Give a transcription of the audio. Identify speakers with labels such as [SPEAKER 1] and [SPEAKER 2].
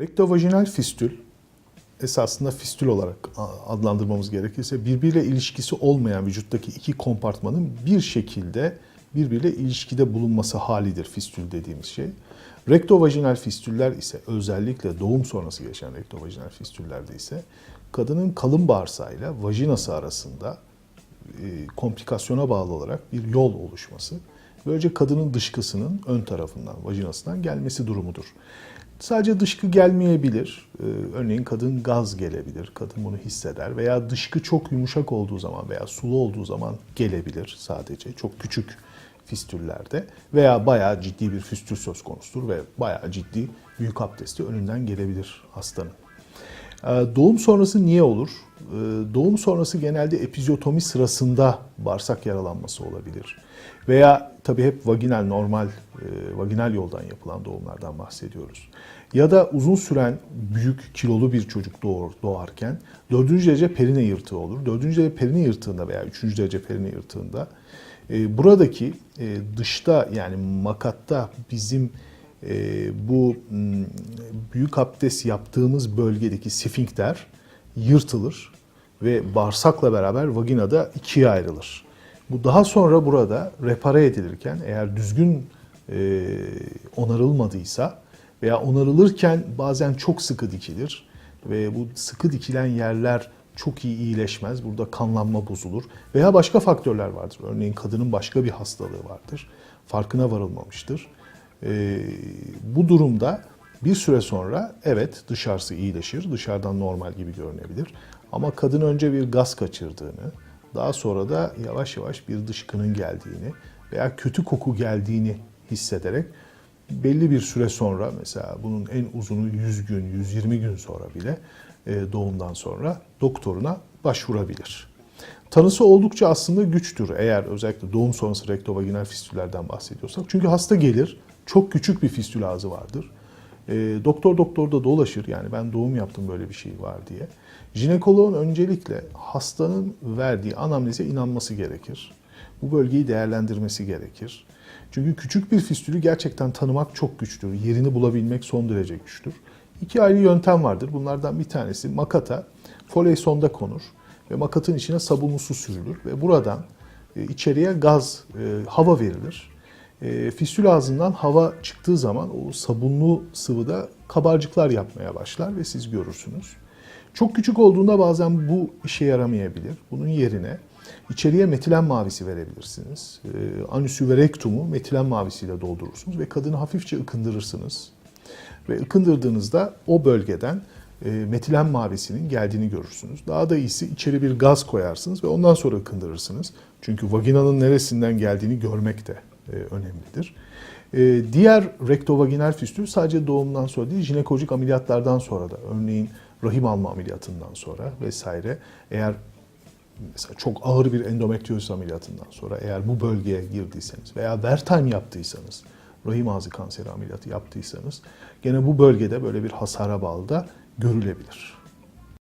[SPEAKER 1] Rektovajinal fistül esasında fistül olarak adlandırmamız gerekirse birbiriyle ilişkisi olmayan vücuttaki iki kompartmanın bir şekilde birbiriyle ilişkide bulunması halidir fistül dediğimiz şey. Rektovajinal fistüller ise özellikle doğum sonrası geçen rektovajinal fistüllerde ise kadının kalın bağırsağıyla vajinası arasında e, komplikasyona bağlı olarak bir yol oluşması. Böylece kadının dışkısının ön tarafından, vajinasından gelmesi durumudur. Sadece dışkı gelmeyebilir. Ee, örneğin kadın gaz gelebilir. Kadın bunu hisseder. Veya dışkı çok yumuşak olduğu zaman veya sulu olduğu zaman gelebilir sadece. Çok küçük fistüllerde. Veya bayağı ciddi bir fistül söz konusudur ve bayağı ciddi büyük abdesti önünden gelebilir hastanın. Ee, Doğum sonrası niye olur? Ee, Doğum sonrası genelde epizotomi sırasında bağırsak yaralanması olabilir. Veya tabii hep vaginal, normal e, vaginal yoldan yapılan doğumlardan bahsediyoruz. Ya da uzun süren büyük kilolu bir çocuk doğur, doğarken dördüncü derece perine yırtığı olur. Dördüncü derece perine yırtığında veya üçüncü derece perine yırtığında e, buradaki e, dışta yani makatta bizim bu büyük abdest yaptığımız bölgedeki sfinkter yırtılır ve bağırsakla beraber vaginada ikiye ayrılır. Bu daha sonra burada repare edilirken eğer düzgün e, onarılmadıysa veya onarılırken bazen çok sıkı dikilir ve bu sıkı dikilen yerler çok iyi iyileşmez. Burada kanlanma bozulur veya başka faktörler vardır. Örneğin kadının başka bir hastalığı vardır. Farkına varılmamıştır. E, bu durumda bir süre sonra evet dışarısı iyileşir, dışarıdan normal gibi görünebilir. Ama kadın önce bir gaz kaçırdığını, daha sonra da yavaş yavaş bir dışkının geldiğini veya kötü koku geldiğini hissederek belli bir süre sonra mesela bunun en uzunu 100 gün, 120 gün sonra bile e, doğumdan sonra doktoruna başvurabilir. Tanısı oldukça aslında güçtür eğer özellikle doğum sonrası rektovaginal fistüllerden bahsediyorsak. Çünkü hasta gelir, çok küçük bir fistül ağzı vardır. E, doktor doktor da dolaşır yani ben doğum yaptım böyle bir şey var diye. Jinekoloğun öncelikle hastanın verdiği anamneze inanması gerekir. Bu bölgeyi değerlendirmesi gerekir. Çünkü küçük bir fistülü gerçekten tanımak çok güçtür. Yerini bulabilmek son derece güçtür. İki ayrı yöntem vardır. Bunlardan bir tanesi makata foley sonda konur ve makatın içine sabunlu su sürülür ve buradan e, içeriye gaz, e, hava verilir. E, fistül ağzından hava çıktığı zaman o sabunlu sıvıda kabarcıklar yapmaya başlar ve siz görürsünüz. Çok küçük olduğunda bazen bu işe yaramayabilir. Bunun yerine içeriye metilen mavisi verebilirsiniz. E, anüsü ve rektumu metilen mavisiyle doldurursunuz ve kadını hafifçe ıkındırırsınız. Ve ıkındırdığınızda o bölgeden e, metilen mavisinin geldiğini görürsünüz. Daha da iyisi içeri bir gaz koyarsınız ve ondan sonra ıkındırırsınız. Çünkü vaginanın neresinden geldiğini görmek de önemlidir. E, diğer rektovaginal fistül sadece doğumdan sonra değil, jinekolojik ameliyatlardan sonra da örneğin rahim alma ameliyatından sonra vesaire eğer mesela çok ağır bir endometrioz ameliyatından sonra eğer bu bölgeye girdiyseniz veya Wertheim yaptıysanız, rahim ağzı kanseri ameliyatı yaptıysanız gene bu bölgede böyle bir hasara bağlı da görülebilir.